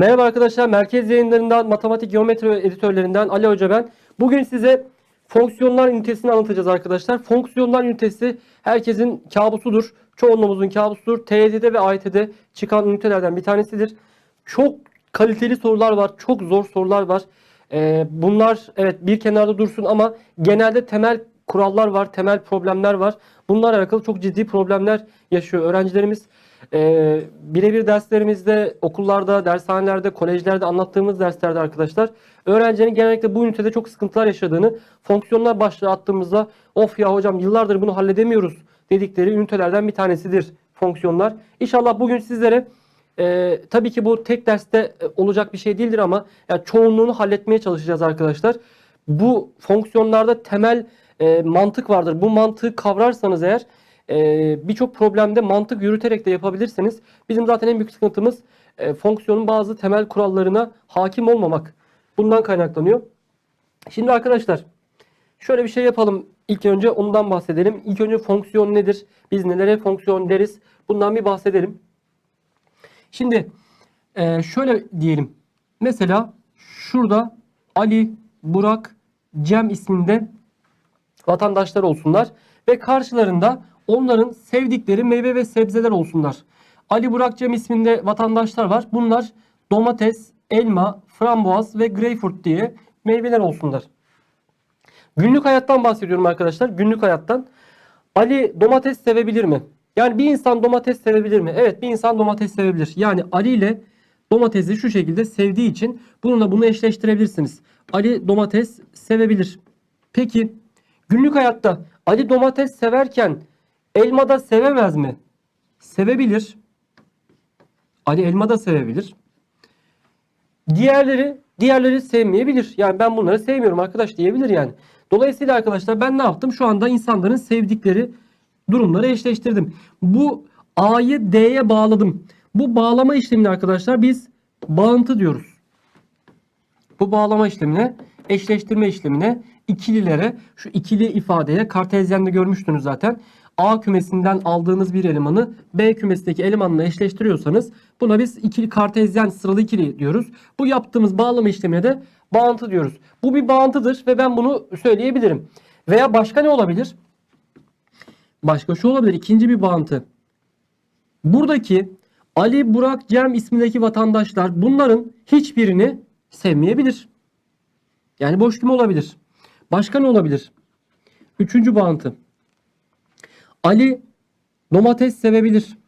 Merhaba arkadaşlar, Merkez Yayınlarından Matematik Geometri Editörlerinden Ali Hoca ben. Bugün size fonksiyonlar ünitesini anlatacağız arkadaşlar. Fonksiyonlar ünitesi herkesin kabusudur. Çoğunluğumuzun kabusudur. TYT'de ve AYT'de çıkan ünitelerden bir tanesidir. Çok kaliteli sorular var, çok zor sorular var. Ee, bunlar evet bir kenarda dursun ama genelde temel kurallar var, temel problemler var. Bunlarla alakalı çok ciddi problemler yaşıyor öğrencilerimiz. Ee, birebir derslerimizde, okullarda, dershanelerde, kolejlerde anlattığımız derslerde arkadaşlar öğrencinin genellikle bu ünitede çok sıkıntılar yaşadığını, fonksiyonlar başlığı attığımızda of ya hocam yıllardır bunu halledemiyoruz dedikleri ünitelerden bir tanesidir fonksiyonlar. İnşallah bugün sizlere e, tabii ki bu tek derste e, olacak bir şey değildir ama yani çoğunluğunu halletmeye çalışacağız arkadaşlar. Bu fonksiyonlarda temel e, mantık vardır. Bu mantığı kavrarsanız eğer e, birçok problemde mantık yürüterek de yapabilirsiniz. Bizim zaten en büyük sıkıntımız e, fonksiyonun bazı temel kurallarına hakim olmamak. Bundan kaynaklanıyor. Şimdi arkadaşlar şöyle bir şey yapalım. İlk önce ondan bahsedelim. İlk önce fonksiyon nedir? Biz nelere fonksiyon deriz? Bundan bir bahsedelim. Şimdi e, şöyle diyelim. Mesela şurada Ali, Burak, Cem isminde vatandaşlar olsunlar ve karşılarında onların sevdikleri meyve ve sebzeler olsunlar. Ali Burak Cem isminde vatandaşlar var. Bunlar domates, elma, frambuaz ve greyfurt diye meyveler olsunlar. Günlük hayattan bahsediyorum arkadaşlar. Günlük hayattan. Ali domates sevebilir mi? Yani bir insan domates sevebilir mi? Evet bir insan domates sevebilir. Yani Ali ile domatesi şu şekilde sevdiği için bununla bunu eşleştirebilirsiniz. Ali domates sevebilir. Peki günlük hayatta Ali domates severken elma da sevemez mi? Sevebilir. Ali elma da sevebilir. Diğerleri diğerleri sevmeyebilir. Yani ben bunları sevmiyorum arkadaş diyebilir yani. Dolayısıyla arkadaşlar ben ne yaptım? Şu anda insanların sevdikleri durumları eşleştirdim. Bu A'yı D'ye bağladım. Bu bağlama işlemini arkadaşlar biz bağıntı diyoruz. Bu bağlama işlemine, eşleştirme işlemine ikililere, şu ikili ifadeye kartezyende görmüştünüz zaten. A kümesinden aldığınız bir elemanı B kümesindeki elemanla eşleştiriyorsanız buna biz ikili kartezyen sıralı ikili diyoruz. Bu yaptığımız bağlama işlemine de bağıntı diyoruz. Bu bir bağıntıdır ve ben bunu söyleyebilirim. Veya başka ne olabilir? Başka şu olabilir. İkinci bir bağıntı. Buradaki Ali, Burak, Cem ismindeki vatandaşlar bunların hiçbirini sevmeyebilir. Yani boş küme olabilir. Başka ne olabilir? Üçüncü bağıntı. Ali domates sevebilir.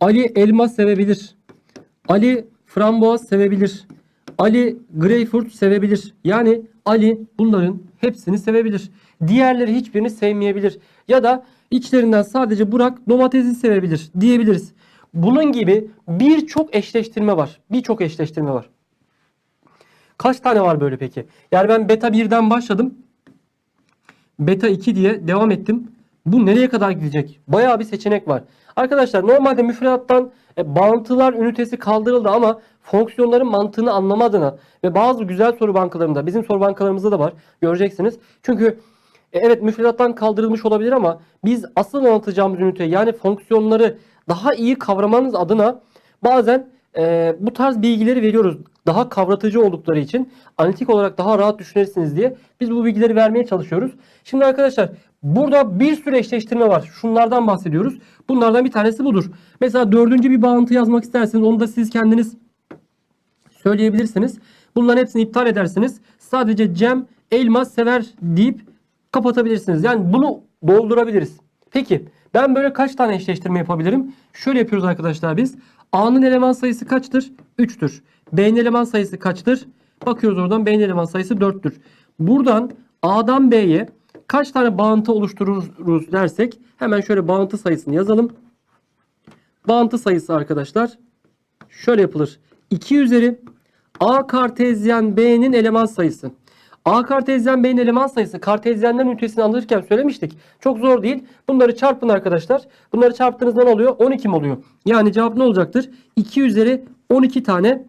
Ali elma sevebilir. Ali frambuaz sevebilir. Ali greyfurt sevebilir. Yani Ali bunların hepsini sevebilir. Diğerleri hiçbirini sevmeyebilir. Ya da içlerinden sadece Burak domatesi sevebilir diyebiliriz. Bunun gibi birçok eşleştirme var. Birçok eşleştirme var. Kaç tane var böyle peki? Yani ben beta 1'den başladım. Beta 2 diye devam ettim. Bu nereye kadar gidecek? Bayağı bir seçenek var. Arkadaşlar normalde müfredattan e, bağıntılar ünitesi kaldırıldı ama fonksiyonların mantığını anlamadığına ve bazı güzel soru bankalarında bizim soru bankalarımızda da var göreceksiniz. Çünkü e, evet müfredattan kaldırılmış olabilir ama biz asıl anlatacağımız ünite yani fonksiyonları daha iyi kavramanız adına bazen e, bu tarz bilgileri veriyoruz. Daha kavratıcı oldukları için analitik olarak daha rahat düşünürsünüz diye biz bu bilgileri vermeye çalışıyoruz. Şimdi arkadaşlar burada bir sürü eşleştirme var. Şunlardan bahsediyoruz. Bunlardan bir tanesi budur. Mesela dördüncü bir bağıntı yazmak isterseniz onu da siz kendiniz söyleyebilirsiniz. Bunların hepsini iptal edersiniz. Sadece Cem elma sever deyip kapatabilirsiniz. Yani bunu doldurabiliriz. Peki ben böyle kaç tane eşleştirme yapabilirim? Şöyle yapıyoruz arkadaşlar biz. A'nın eleman sayısı kaçtır? 3'tür. B'nin eleman sayısı kaçtır? Bakıyoruz oradan B'nin eleman sayısı 4'tür. Buradan A'dan B'ye kaç tane bağıntı oluştururuz dersek hemen şöyle bağıntı sayısını yazalım. Bağıntı sayısı arkadaşlar şöyle yapılır. 2 üzeri A kartezyen B'nin eleman sayısı. A kartezyen B'nin eleman sayısı kartezyenlerin ünitesini alırken söylemiştik. Çok zor değil. Bunları çarpın arkadaşlar. Bunları çarptığınızda ne oluyor? 12 mi oluyor? Yani cevap ne olacaktır? 2 üzeri 12 tane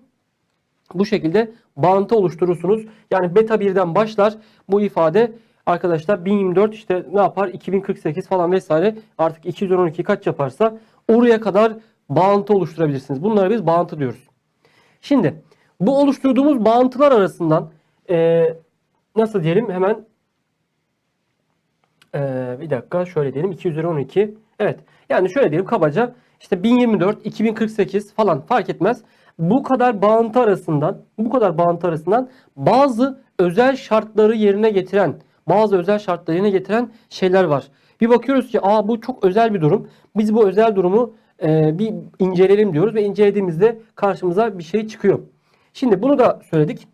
bu şekilde bağıntı oluşturursunuz. Yani beta 1'den başlar bu ifade arkadaşlar 1024 işte ne yapar? 2048 falan vesaire artık 212 kaç yaparsa oraya kadar bağıntı oluşturabilirsiniz. Bunlara biz bağıntı diyoruz. Şimdi bu oluşturduğumuz bağıntılar arasından e, nasıl diyelim hemen e, bir dakika şöyle diyelim 2 üzeri 12 evet yani şöyle diyelim kabaca işte 1024 2048 falan fark etmez bu kadar bağıntı arasından bu kadar bağıntı arasından bazı özel şartları yerine getiren bazı özel şartları yerine getiren şeyler var. Bir bakıyoruz ki aa bu çok özel bir durum. Biz bu özel durumu e, bir inceleyelim diyoruz ve incelediğimizde karşımıza bir şey çıkıyor. Şimdi bunu da söyledik.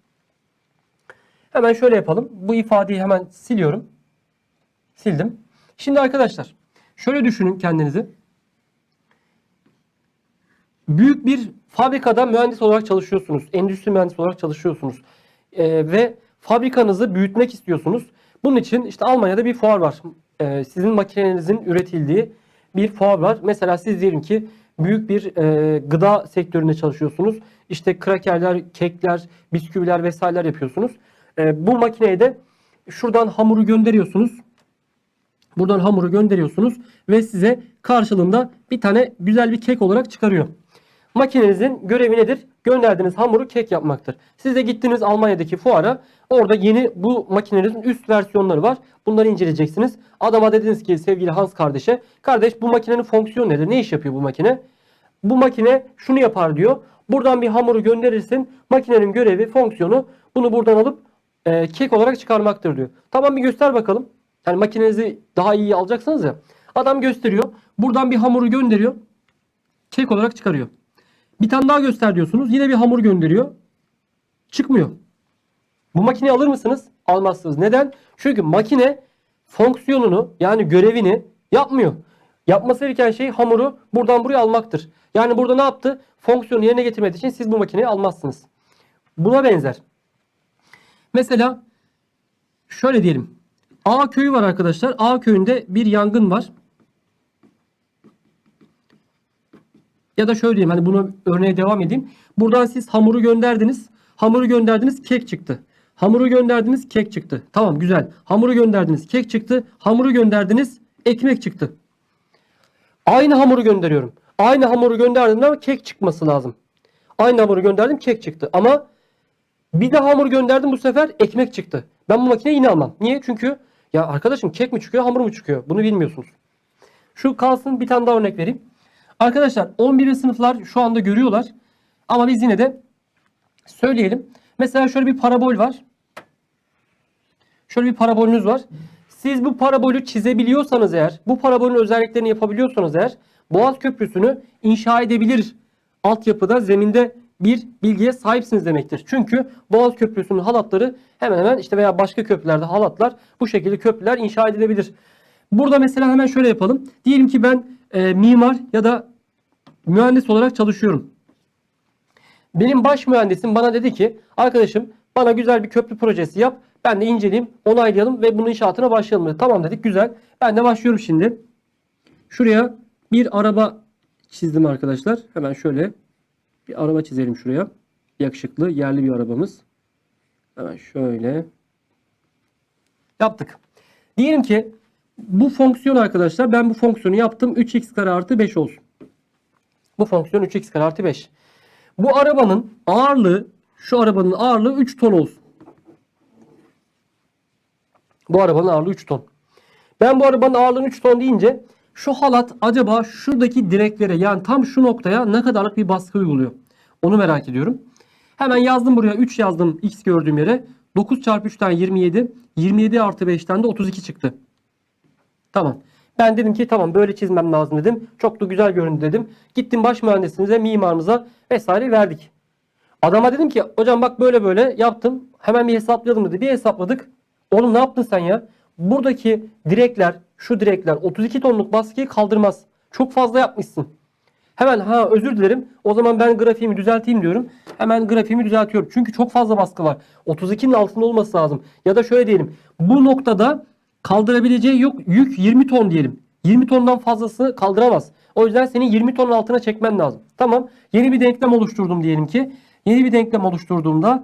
Hemen şöyle yapalım. Bu ifadeyi hemen siliyorum. Sildim. Şimdi arkadaşlar şöyle düşünün kendinizi. Büyük bir fabrikada mühendis olarak çalışıyorsunuz. Endüstri mühendisi olarak çalışıyorsunuz. Ee, ve fabrikanızı büyütmek istiyorsunuz. Bunun için işte Almanya'da bir fuar var. Ee, sizin makinenizin üretildiği bir fuar var. Mesela siz diyelim ki büyük bir e, gıda sektöründe çalışıyorsunuz. İşte krakerler, kekler, bisküviler vesaireler yapıyorsunuz. Ee, bu makineye de şuradan hamuru gönderiyorsunuz. Buradan hamuru gönderiyorsunuz ve size karşılığında bir tane güzel bir kek olarak çıkarıyor. Makinenizin görevi nedir? Gönderdiğiniz hamuru kek yapmaktır. Siz de gittiniz Almanya'daki fuara. Orada yeni bu makinenizin üst versiyonları var. Bunları inceleyeceksiniz. Adama dediniz ki sevgili Hans kardeşe. Kardeş bu makinenin fonksiyonu nedir? Ne iş yapıyor bu makine? Bu makine şunu yapar diyor. Buradan bir hamuru gönderirsin. Makinenin görevi, fonksiyonu bunu buradan alıp e, kek olarak çıkarmaktır diyor. Tamam bir göster bakalım. Yani makinenizi daha iyi alacaksınız ya. Adam gösteriyor. Buradan bir hamuru gönderiyor. Kek olarak çıkarıyor. Bir tane daha göster diyorsunuz. Yine bir hamur gönderiyor. Çıkmıyor. Bu makineyi alır mısınız? Almazsınız. Neden? Çünkü makine fonksiyonunu yani görevini yapmıyor. Yapması gereken şey hamuru buradan buraya almaktır. Yani burada ne yaptı? Fonksiyonu yerine getirmediği için siz bu makineyi almazsınız. Buna benzer. Mesela şöyle diyelim. A köyü var arkadaşlar. A köyünde bir yangın var. Ya da şöyle diyeyim hani bunu örneğe devam edeyim. Buradan siz hamuru gönderdiniz. Hamuru gönderdiniz kek çıktı. Hamuru gönderdiniz kek çıktı. Tamam güzel. Hamuru gönderdiniz kek çıktı. Hamuru gönderdiniz ekmek çıktı. Aynı hamuru gönderiyorum. Aynı hamuru gönderdim ama kek çıkması lazım. Aynı hamuru gönderdim kek çıktı. Ama bir daha hamur gönderdim bu sefer ekmek çıktı. Ben bu makineyi yine almam. Niye? Çünkü ya arkadaşım kek mi çıkıyor hamur mu çıkıyor? Bunu bilmiyorsunuz. Şu kalsın bir tane daha örnek vereyim. Arkadaşlar 11. sınıflar şu anda görüyorlar. Ama biz yine de söyleyelim. Mesela şöyle bir parabol var. Şöyle bir parabolünüz var. Siz bu parabolü çizebiliyorsanız eğer, bu parabolün özelliklerini yapabiliyorsanız eğer Boğaz Köprüsü'nü inşa edebilir altyapıda, zeminde bir bilgiye sahipsiniz demektir. Çünkü Boğaz Köprüsü'nün halatları hemen hemen işte veya başka köprülerde halatlar bu şekilde köprüler inşa edilebilir. Burada mesela hemen şöyle yapalım. Diyelim ki ben e, mimar ya da mühendis olarak çalışıyorum. Benim baş mühendisim bana dedi ki arkadaşım bana güzel bir köprü projesi yap. Ben de inceleyeyim, onaylayalım ve bunun inşaatına başlayalım dedi. Tamam dedik güzel. Ben de başlıyorum şimdi. Şuraya bir araba çizdim arkadaşlar. Hemen şöyle bir araba çizelim şuraya. Yakışıklı yerli bir arabamız. Hemen şöyle yaptık. Diyelim ki bu fonksiyon arkadaşlar ben bu fonksiyonu yaptım. 3x kare artı 5 olsun. Bu fonksiyon 3x kare artı 5. Bu arabanın ağırlığı şu arabanın ağırlığı 3 ton olsun. Bu arabanın ağırlığı 3 ton. Ben bu arabanın ağırlığını 3 ton deyince şu halat acaba şuradaki direklere yani tam şu noktaya ne kadarlık bir baskı uyguluyor? Onu merak ediyorum. Hemen yazdım buraya 3 yazdım x gördüğüm yere. 9 çarpı 3'ten 27. 27 artı 5'ten de 32 çıktı. Tamam. Ben dedim ki tamam böyle çizmem lazım dedim. Çok da güzel göründü dedim. Gittim baş mühendisimize, mimarımıza vesaire verdik. Adama dedim ki hocam bak böyle böyle yaptım. Hemen bir hesaplayalım dedi. Bir hesapladık. Oğlum ne yaptın sen ya? Buradaki direkler, şu direkler 32 tonluk baskıyı kaldırmaz. Çok fazla yapmışsın. Hemen ha özür dilerim. O zaman ben grafiğimi düzelteyim diyorum. Hemen grafiğimi düzeltiyorum. Çünkü çok fazla baskı var. 32'nin altında olması lazım. Ya da şöyle diyelim. Bu noktada kaldırabileceği yok yük 20 ton diyelim. 20 tondan fazlası kaldıramaz. O yüzden senin 20 tonun altına çekmen lazım. Tamam. Yeni bir denklem oluşturdum diyelim ki. Yeni bir denklem oluşturduğumda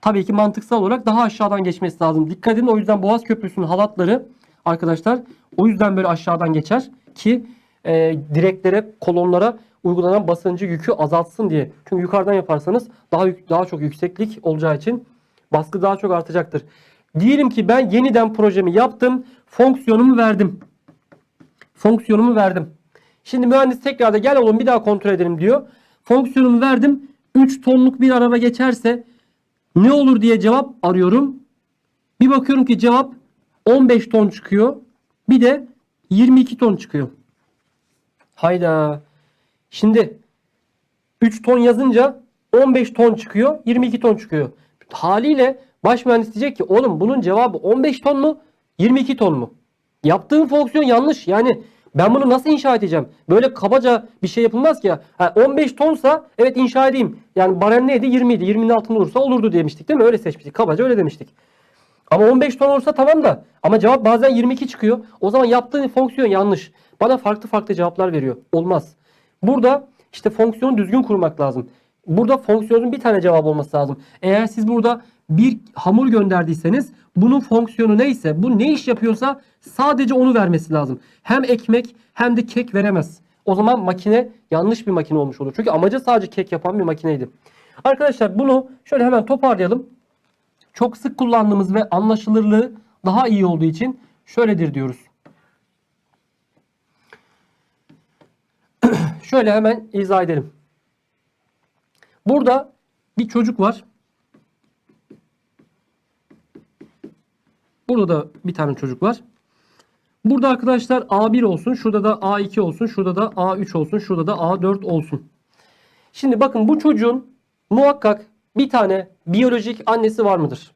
tabii ki mantıksal olarak daha aşağıdan geçmesi lazım. Dikkat edin o yüzden Boğaz Köprüsü'nün halatları arkadaşlar o yüzden böyle aşağıdan geçer ki e, direklere, kolonlara uygulanan basıncı yükü azaltsın diye. Çünkü yukarıdan yaparsanız daha daha çok yükseklik olacağı için baskı daha çok artacaktır. Diyelim ki ben yeniden projemi yaptım, fonksiyonumu verdim. Fonksiyonumu verdim. Şimdi mühendis tekrar da gel oğlum bir daha kontrol edelim diyor. Fonksiyonumu verdim. 3 tonluk bir araba geçerse ne olur diye cevap arıyorum. Bir bakıyorum ki cevap 15 ton çıkıyor. Bir de 22 ton çıkıyor. Hayda. Şimdi 3 ton yazınca 15 ton çıkıyor, 22 ton çıkıyor. Haliyle baş mühendis diyecek ki oğlum bunun cevabı 15 ton mu, 22 ton mu? Yaptığım fonksiyon yanlış. Yani ben bunu nasıl inşa edeceğim? Böyle kabaca bir şey yapılmaz ki ya. Ha, 15 tonsa evet inşa edeyim. Yani barem neydi? 20 idi. 20'nin altında olursa olurdu demiştik değil mi? Öyle seçmiştik. Kabaca öyle demiştik. Ama 15 ton olursa tamam da ama cevap bazen 22 çıkıyor. O zaman yaptığın fonksiyon yanlış. Bana farklı farklı cevaplar veriyor. Olmaz. Burada işte fonksiyonu düzgün kurmak lazım. Burada fonksiyonun bir tane cevabı olması lazım. Eğer siz burada bir hamur gönderdiyseniz bunun fonksiyonu neyse, bu ne iş yapıyorsa sadece onu vermesi lazım. Hem ekmek hem de kek veremez. O zaman makine yanlış bir makine olmuş olur. Çünkü amacı sadece kek yapan bir makineydi. Arkadaşlar bunu şöyle hemen toparlayalım çok sık kullandığımız ve anlaşılırlığı daha iyi olduğu için şöyledir diyoruz. Şöyle hemen izah edelim. Burada bir çocuk var. Burada da bir tane çocuk var. Burada arkadaşlar A1 olsun, şurada da A2 olsun, şurada da A3 olsun, şurada da A4 olsun. Şimdi bakın bu çocuğun muhakkak bir tane biyolojik annesi var mıdır?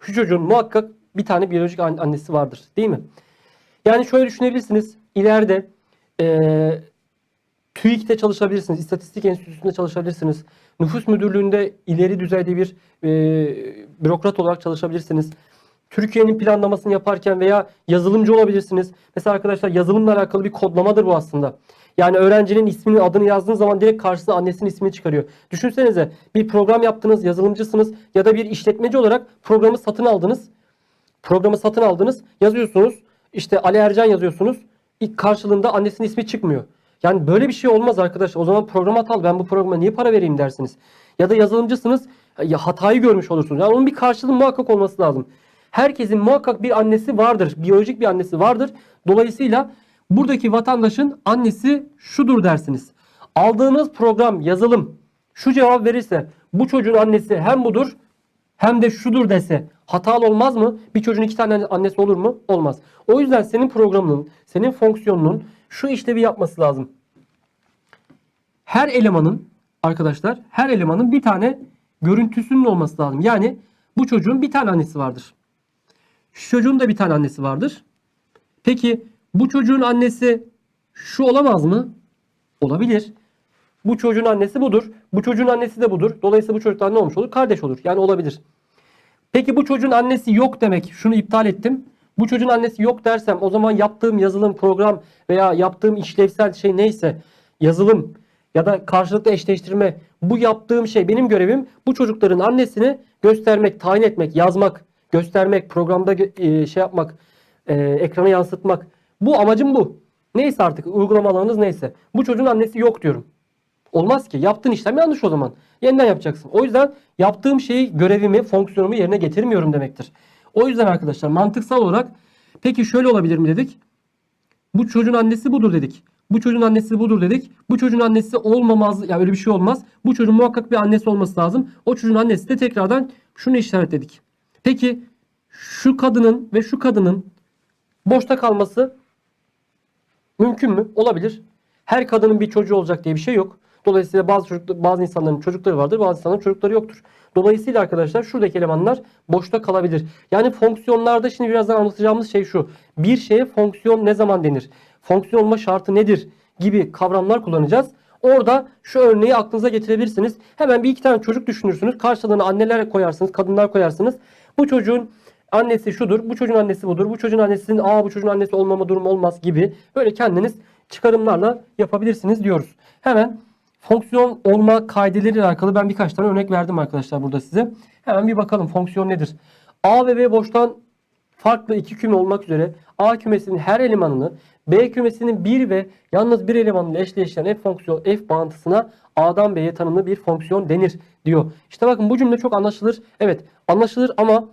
Şu çocuğun muhakkak bir tane biyolojik an- annesi vardır değil mi? Yani şöyle düşünebilirsiniz. İleride eee TÜİK'te çalışabilirsiniz. İstatistik Enstitüsü'nde çalışabilirsiniz. Nüfus Müdürlüğü'nde ileri düzeyde bir eee, bürokrat olarak çalışabilirsiniz. Türkiye'nin planlamasını yaparken veya yazılımcı olabilirsiniz. Mesela arkadaşlar yazılımla alakalı bir kodlamadır bu aslında. Yani öğrencinin ismini adını yazdığınız zaman direkt karşısına annesinin ismini çıkarıyor. Düşünsenize bir program yaptınız, yazılımcısınız ya da bir işletmeci olarak programı satın aldınız. Programı satın aldınız, yazıyorsunuz. İşte Ali Ercan yazıyorsunuz. İlk karşılığında annesinin ismi çıkmıyor. Yani böyle bir şey olmaz arkadaşlar. O zaman program hatalı. Ben bu programa niye para vereyim dersiniz. Ya da yazılımcısınız. Ya hatayı görmüş olursunuz. Yani onun bir karşılığı muhakkak olması lazım. Herkesin muhakkak bir annesi vardır. Biyolojik bir annesi vardır. Dolayısıyla buradaki vatandaşın annesi şudur dersiniz. Aldığınız program, yazılım şu cevap verirse bu çocuğun annesi hem budur hem de şudur dese hatalı olmaz mı? Bir çocuğun iki tane annesi olur mu? Olmaz. O yüzden senin programının, senin fonksiyonunun şu işlevi yapması lazım. Her elemanın arkadaşlar her elemanın bir tane görüntüsünün olması lazım. Yani bu çocuğun bir tane annesi vardır. Şu çocuğun da bir tane annesi vardır. Peki bu çocuğun annesi şu olamaz mı? Olabilir. Bu çocuğun annesi budur. Bu çocuğun annesi de budur. Dolayısıyla bu çocuklar ne olmuş olur? Kardeş olur. Yani olabilir. Peki bu çocuğun annesi yok demek. Şunu iptal ettim. Bu çocuğun annesi yok dersem o zaman yaptığım yazılım, program veya yaptığım işlevsel şey neyse yazılım ya da karşılıklı eşleştirme bu yaptığım şey benim görevim bu çocukların annesini göstermek, tayin etmek, yazmak, göstermek, programda e, şey yapmak, e, ekrana yansıtmak. Bu amacım bu. Neyse artık uygulama alanınız neyse. Bu çocuğun annesi yok diyorum. Olmaz ki. Yaptığın işlem yanlış o zaman. Yeniden yapacaksın. O yüzden yaptığım şeyi, görevimi, fonksiyonumu yerine getirmiyorum demektir. O yüzden arkadaşlar mantıksal olarak peki şöyle olabilir mi dedik? Bu çocuğun annesi budur dedik. Bu çocuğun annesi budur dedik. Bu çocuğun annesi olmamaz. Ya öyle bir şey olmaz. Bu çocuğun muhakkak bir annesi olması lazım. O çocuğun annesi de tekrardan şunu işaretledik. Peki şu kadının ve şu kadının boşta kalması Mümkün mü? Olabilir. Her kadının bir çocuğu olacak diye bir şey yok. Dolayısıyla bazı çocuk, bazı insanların çocukları vardır, bazı insanların çocukları yoktur. Dolayısıyla arkadaşlar şuradaki elemanlar boşta kalabilir. Yani fonksiyonlarda şimdi birazdan anlatacağımız şey şu. Bir şeye fonksiyon ne zaman denir? Fonksiyon olma şartı nedir? Gibi kavramlar kullanacağız. Orada şu örneği aklınıza getirebilirsiniz. Hemen bir iki tane çocuk düşünürsünüz. Karşılığına anneler koyarsınız, kadınlar koyarsınız. Bu çocuğun annesi şudur, bu çocuğun annesi budur, bu çocuğun annesinin aa bu çocuğun annesi olmama durumu olmaz gibi böyle kendiniz çıkarımlarla yapabilirsiniz diyoruz. Hemen fonksiyon olma kaideleriyle alakalı ben birkaç tane örnek verdim arkadaşlar burada size. Hemen bir bakalım fonksiyon nedir? A ve B boştan farklı iki küme olmak üzere A kümesinin her elemanını B kümesinin bir ve yalnız bir elemanıyla eşleşen f fonksiyon f bağıntısına A'dan B'ye tanımlı bir fonksiyon denir diyor. İşte bakın bu cümle çok anlaşılır. Evet anlaşılır ama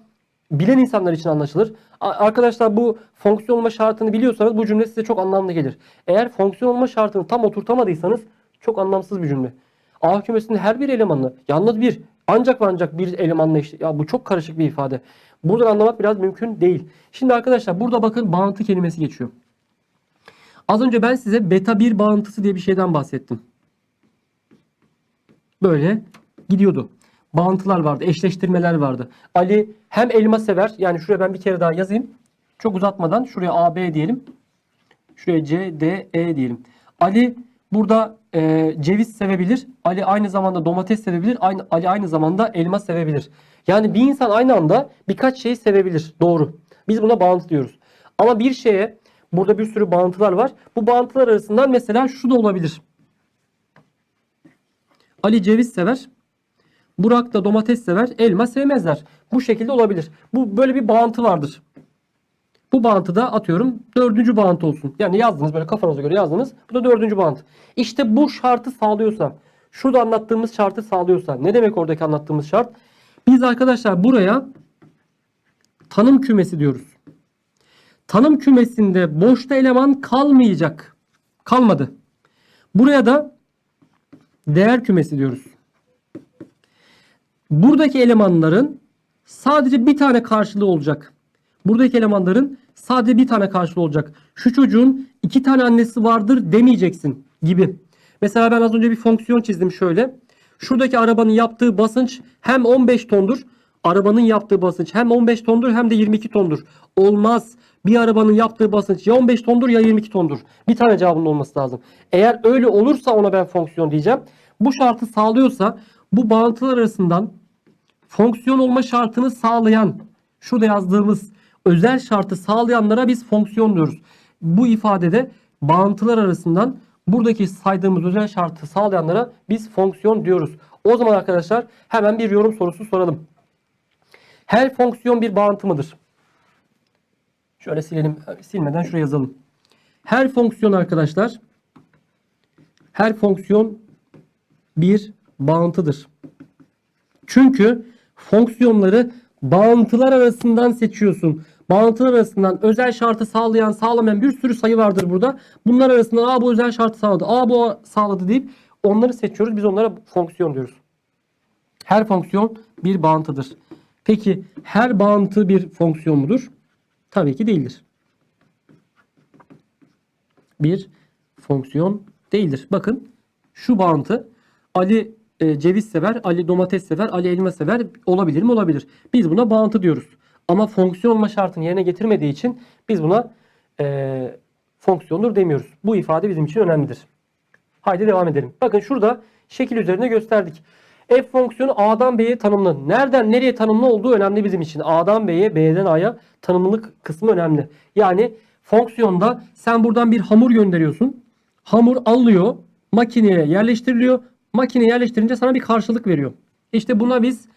bilen insanlar için anlaşılır. Arkadaşlar bu fonksiyon olma şartını biliyorsanız bu cümle size çok anlamlı gelir. Eğer fonksiyon olma şartını tam oturtamadıysanız çok anlamsız bir cümle. A kümesinin her bir elemanını yalnız bir ancak ve ancak bir elemanla işte ya bu çok karışık bir ifade. Buradan anlamak biraz mümkün değil. Şimdi arkadaşlar burada bakın bağıntı kelimesi geçiyor. Az önce ben size beta 1 bağıntısı diye bir şeyden bahsettim. Böyle gidiyordu. Bağıntılar vardı, eşleştirmeler vardı. Ali hem elma sever. Yani şuraya ben bir kere daha yazayım. Çok uzatmadan şuraya AB diyelim. Şuraya C, D, E diyelim. Ali burada e, ceviz sevebilir. Ali aynı zamanda domates sevebilir. Aynı, Ali aynı zamanda elma sevebilir. Yani bir insan aynı anda birkaç şeyi sevebilir. Doğru. Biz buna bağıntı diyoruz. Ama bir şeye burada bir sürü bağıntılar var. Bu bağıntılar arasından mesela şu da olabilir. Ali ceviz sever. Burak da domates sever. Elma sevmezler. Bu şekilde olabilir. Bu böyle bir bağıntı vardır. Bu bağıntıda atıyorum dördüncü bağıntı olsun. Yani yazdınız böyle kafanıza göre yazdınız. Bu da dördüncü bağıntı. İşte bu şartı sağlıyorsa, şurada anlattığımız şartı sağlıyorsa, ne demek oradaki anlattığımız şart? Biz arkadaşlar buraya tanım kümesi diyoruz. Tanım kümesinde boşta eleman kalmayacak. Kalmadı. Buraya da değer kümesi diyoruz. Buradaki elemanların sadece bir tane karşılığı olacak. Buradaki elemanların sadece bir tane karşılığı olacak. Şu çocuğun iki tane annesi vardır demeyeceksin gibi. Mesela ben az önce bir fonksiyon çizdim şöyle. Şuradaki arabanın yaptığı basınç hem 15 tondur. Arabanın yaptığı basınç hem 15 tondur hem de 22 tondur. Olmaz. Bir arabanın yaptığı basınç ya 15 tondur ya 22 tondur. Bir tane cevabının olması lazım. Eğer öyle olursa ona ben fonksiyon diyeceğim. Bu şartı sağlıyorsa bu bağıntılar arasından fonksiyon olma şartını sağlayan şurada yazdığımız özel şartı sağlayanlara biz fonksiyon diyoruz. Bu ifadede bağıntılar arasından buradaki saydığımız özel şartı sağlayanlara biz fonksiyon diyoruz. O zaman arkadaşlar hemen bir yorum sorusu soralım. Her fonksiyon bir bağıntı mıdır? Şöyle silelim. Silmeden şuraya yazalım. Her fonksiyon arkadaşlar her fonksiyon bir bağıntıdır. Çünkü fonksiyonları bağıntılar arasından seçiyorsun. Bağıntılar arasından özel şartı sağlayan, sağlamayan bir sürü sayı vardır burada. Bunlar arasından A bu özel şartı sağladı, A bu sağladı deyip onları seçiyoruz. Biz onlara fonksiyon diyoruz. Her fonksiyon bir bağıntıdır. Peki her bağıntı bir fonksiyon mudur? Tabii ki değildir. Bir fonksiyon değildir. Bakın şu bağıntı Ali e, ceviz sever, Ali domates sever, Ali elma sever olabilir mi? Olabilir. Biz buna bağıntı diyoruz. Ama fonksiyon olma şartını yerine getirmediği için biz buna e, fonksiyondur demiyoruz. Bu ifade bizim için önemlidir. Haydi devam edelim. Bakın şurada şekil üzerinde gösterdik. F fonksiyonu A'dan B'ye tanımlı. Nereden nereye tanımlı olduğu önemli bizim için. A'dan B'ye, B'den A'ya tanımlılık kısmı önemli. Yani fonksiyonda sen buradan bir hamur gönderiyorsun. Hamur alıyor, makineye yerleştiriliyor. Makine yerleştirince sana bir karşılık veriyor. İşte buna biz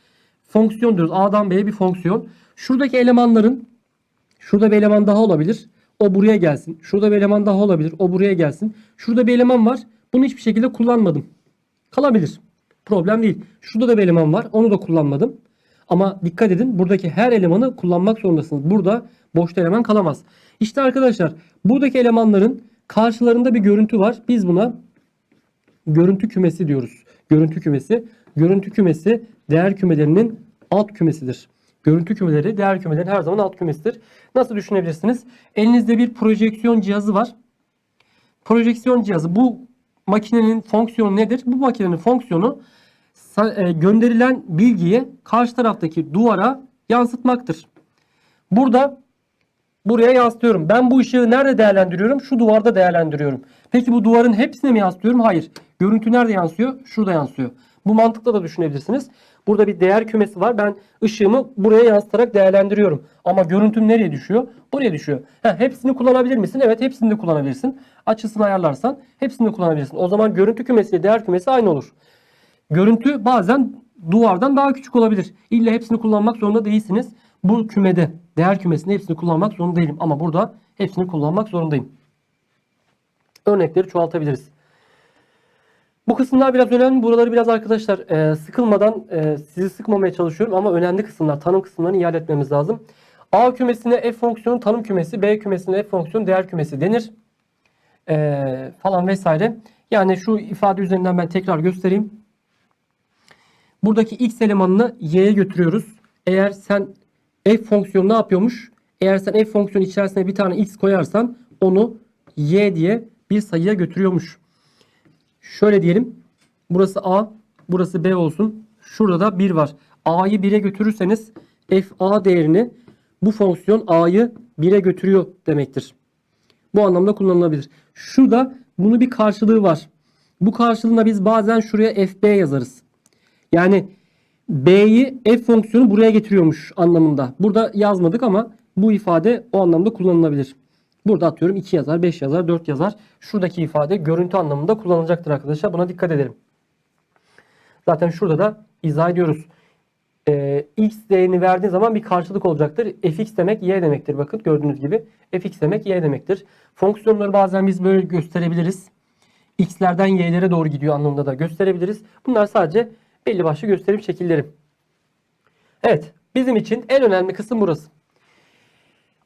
fonksiyon diyoruz. A'dan B'ye bir fonksiyon. Şuradaki elemanların şurada bir eleman daha olabilir. O buraya gelsin. Şurada bir eleman daha olabilir. O buraya gelsin. Şurada bir eleman var. Bunu hiçbir şekilde kullanmadım. Kalabilir. Problem değil. Şurada da bir eleman var. Onu da kullanmadım. Ama dikkat edin buradaki her elemanı kullanmak zorundasınız. Burada boşta eleman kalamaz. İşte arkadaşlar buradaki elemanların karşılarında bir görüntü var. Biz buna görüntü kümesi diyoruz. Görüntü kümesi. Görüntü kümesi değer kümelerinin alt kümesidir. Görüntü kümeleri değer kümelerinin her zaman alt kümesidir. Nasıl düşünebilirsiniz? Elinizde bir projeksiyon cihazı var. Projeksiyon cihazı bu makinenin fonksiyonu nedir? Bu makinenin fonksiyonu e, gönderilen bilgiyi karşı taraftaki duvara yansıtmaktır. Burada buraya yansıtıyorum. Ben bu ışığı nerede değerlendiriyorum? Şu duvarda değerlendiriyorum. Peki bu duvarın hepsine mi yansıtıyorum? Hayır. Görüntü nerede yansıyor? Şurada yansıyor. Bu mantıkla da düşünebilirsiniz. Burada bir değer kümesi var. Ben ışığımı buraya yansıtarak değerlendiriyorum. Ama görüntüm nereye düşüyor? Buraya düşüyor. Ha, hepsini kullanabilir misin? Evet hepsini de kullanabilirsin. Açısını ayarlarsan hepsini de kullanabilirsin. O zaman görüntü kümesi ile değer kümesi aynı olur. Görüntü bazen duvardan daha küçük olabilir. İlla hepsini kullanmak zorunda değilsiniz. Bu kümede değer kümesinde hepsini kullanmak zorunda değilim. Ama burada hepsini kullanmak zorundayım. Örnekleri çoğaltabiliriz. Bu kısımlar biraz önemli. Buraları biraz arkadaşlar e, sıkılmadan e, sizi sıkmamaya çalışıyorum ama önemli kısımlar, tanım kısımlarını iade etmemiz lazım. A kümesine f fonksiyonu tanım kümesi, B kümesine f fonksiyonu değer kümesi denir. E, falan vesaire. Yani şu ifade üzerinden ben tekrar göstereyim. Buradaki x elemanını y'ye götürüyoruz. Eğer sen f fonksiyonu ne yapıyormuş? Eğer sen f fonksiyonu içerisine bir tane x koyarsan onu y diye bir sayıya götürüyormuş. Şöyle diyelim. Burası A, burası B olsun. Şurada da 1 var. A'yı 1'e götürürseniz f a değerini bu fonksiyon A'yı 1'e götürüyor demektir. Bu anlamda kullanılabilir. Şurada bunun bir karşılığı var. Bu karşılığında biz bazen şuraya fb yazarız. Yani b'yi f fonksiyonu buraya getiriyormuş anlamında. Burada yazmadık ama bu ifade o anlamda kullanılabilir. Burada atıyorum 2 yazar, 5 yazar, 4 yazar. Şuradaki ifade görüntü anlamında kullanılacaktır arkadaşlar. Buna dikkat edelim. Zaten şurada da izah ediyoruz. Ee, x değerini verdiği zaman bir karşılık olacaktır. fx demek y demektir. Bakın gördüğünüz gibi fx demek y demektir. Fonksiyonları bazen biz böyle gösterebiliriz. x'lerden y'lere doğru gidiyor anlamında da gösterebiliriz. Bunlar sadece belli başlı gösterim şekilleri. Evet, bizim için en önemli kısım burası.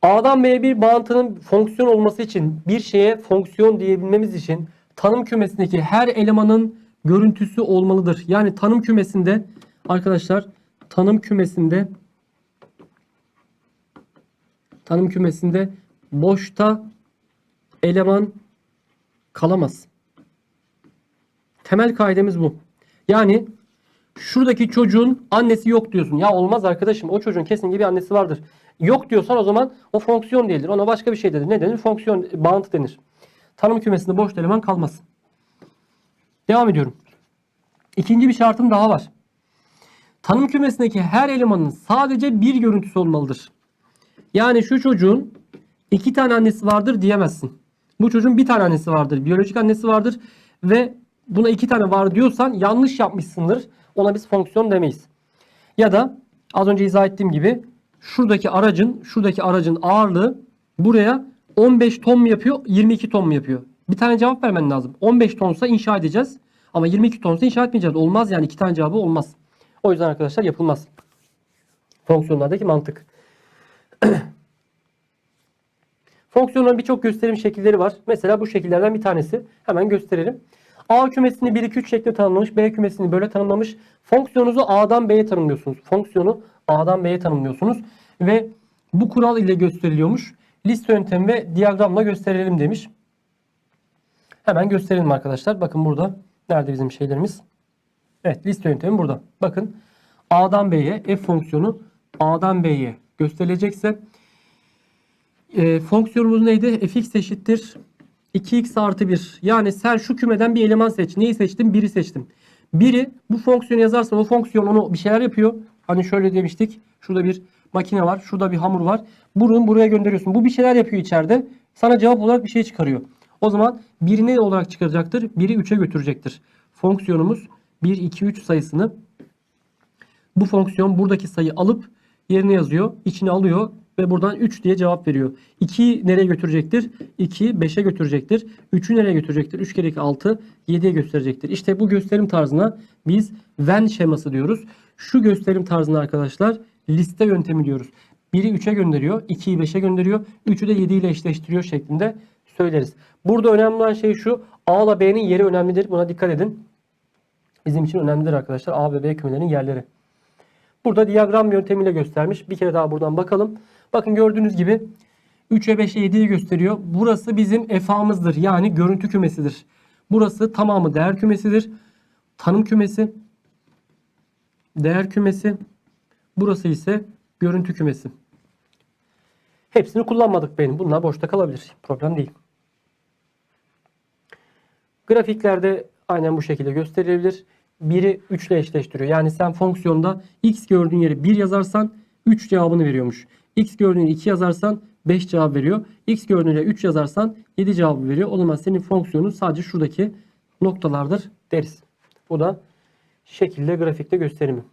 A'dan B'ye bir bağıntının fonksiyon olması için bir şeye fonksiyon diyebilmemiz için tanım kümesindeki her elemanın görüntüsü olmalıdır. Yani tanım kümesinde arkadaşlar tanım kümesinde tanım kümesinde boşta eleman kalamaz. Temel kaidemiz bu. Yani şuradaki çocuğun annesi yok diyorsun. Ya olmaz arkadaşım o çocuğun kesinlikle bir annesi vardır. Yok diyorsan o zaman o fonksiyon değildir. Ona başka bir şey denir. Ne denir? Fonksiyon, bağıntı denir. Tanım kümesinde boş eleman kalmaz. Devam ediyorum. İkinci bir şartım daha var. Tanım kümesindeki her elemanın sadece bir görüntüsü olmalıdır. Yani şu çocuğun iki tane annesi vardır diyemezsin. Bu çocuğun bir tane annesi vardır. Biyolojik annesi vardır ve buna iki tane var diyorsan yanlış yapmışsındır. Ona biz fonksiyon demeyiz. Ya da az önce izah ettiğim gibi şuradaki aracın şuradaki aracın ağırlığı buraya 15 ton mu yapıyor 22 ton mu yapıyor? Bir tane cevap vermen lazım. 15 tonsa inşa edeceğiz. Ama 22 tonsa inşa etmeyeceğiz. Olmaz yani iki tane cevabı olmaz. O yüzden arkadaşlar yapılmaz. Fonksiyonlardaki mantık. Fonksiyonların birçok gösterim şekilleri var. Mesela bu şekillerden bir tanesi. Hemen gösterelim. A kümesini 1 2 3 şeklinde tanımlamış. B kümesini böyle tanımlamış. Fonksiyonunuzu A'dan B'ye tanımlıyorsunuz. Fonksiyonu A'dan B'ye tanımlıyorsunuz. Ve bu kural ile gösteriliyormuş. Liste yöntemi ve diyagramla gösterelim demiş. Hemen gösterelim arkadaşlar. Bakın burada. Nerede bizim şeylerimiz? Evet liste yöntemi burada. Bakın A'dan B'ye f fonksiyonu A'dan B'ye gösterilecekse e, fonksiyonumuz neydi? fx eşittir 2x artı 1. Yani sen şu kümeden bir eleman seç. Neyi seçtim? 1'i seçtim. 1'i bu fonksiyonu yazarsan o fonksiyon onu bir şeyler yapıyor. Hani şöyle demiştik. Şurada bir makine var. Şurada bir hamur var. Bunu buraya gönderiyorsun. Bu bir şeyler yapıyor içeride. Sana cevap olarak bir şey çıkarıyor. O zaman 1'i ne olarak çıkaracaktır? 1'i 3'e götürecektir. Fonksiyonumuz 1, 2, 3 sayısını bu fonksiyon buradaki sayı alıp yerine yazıyor. içine alıyor ve buradan 3 diye cevap veriyor. 2'yi nereye götürecektir? 2'yi 5'e götürecektir. 3'ü nereye götürecektir? 3 kere 2 6 7'ye gösterecektir. İşte bu gösterim tarzına biz Venn şeması diyoruz. Şu gösterim tarzına arkadaşlar liste yöntemi diyoruz. 1'i 3'e gönderiyor, 2'yi 5'e gönderiyor, 3'ü de 7 ile eşleştiriyor şeklinde söyleriz. Burada önemli olan şey şu. A ile B'nin yeri önemlidir. Buna dikkat edin. Bizim için önemlidir arkadaşlar. A ve B kümelerinin yerleri. Burada diyagram yöntemiyle göstermiş. Bir kere daha buradan bakalım. Bakın gördüğünüz gibi 3'e 5'e 7'yi gösteriyor. Burası bizim FA'mızdır. Yani görüntü kümesidir. Burası tamamı değer kümesidir. Tanım kümesi. Değer kümesi. Burası ise görüntü kümesi. Hepsini kullanmadık benim. Bunlar boşta kalabilir. Problem değil. Grafiklerde aynen bu şekilde gösterilebilir. 1'i 3 ile eşleştiriyor. Yani sen fonksiyonda x gördüğün yere 1 yazarsan 3 cevabını veriyormuş. x gördüğün yere 2 yazarsan 5 cevap veriyor. x gördüğün yere 3 yazarsan 7 cevabı veriyor. O zaman senin fonksiyonun sadece şuradaki noktalardır deriz. Bu da şekilde grafikte gösterimi.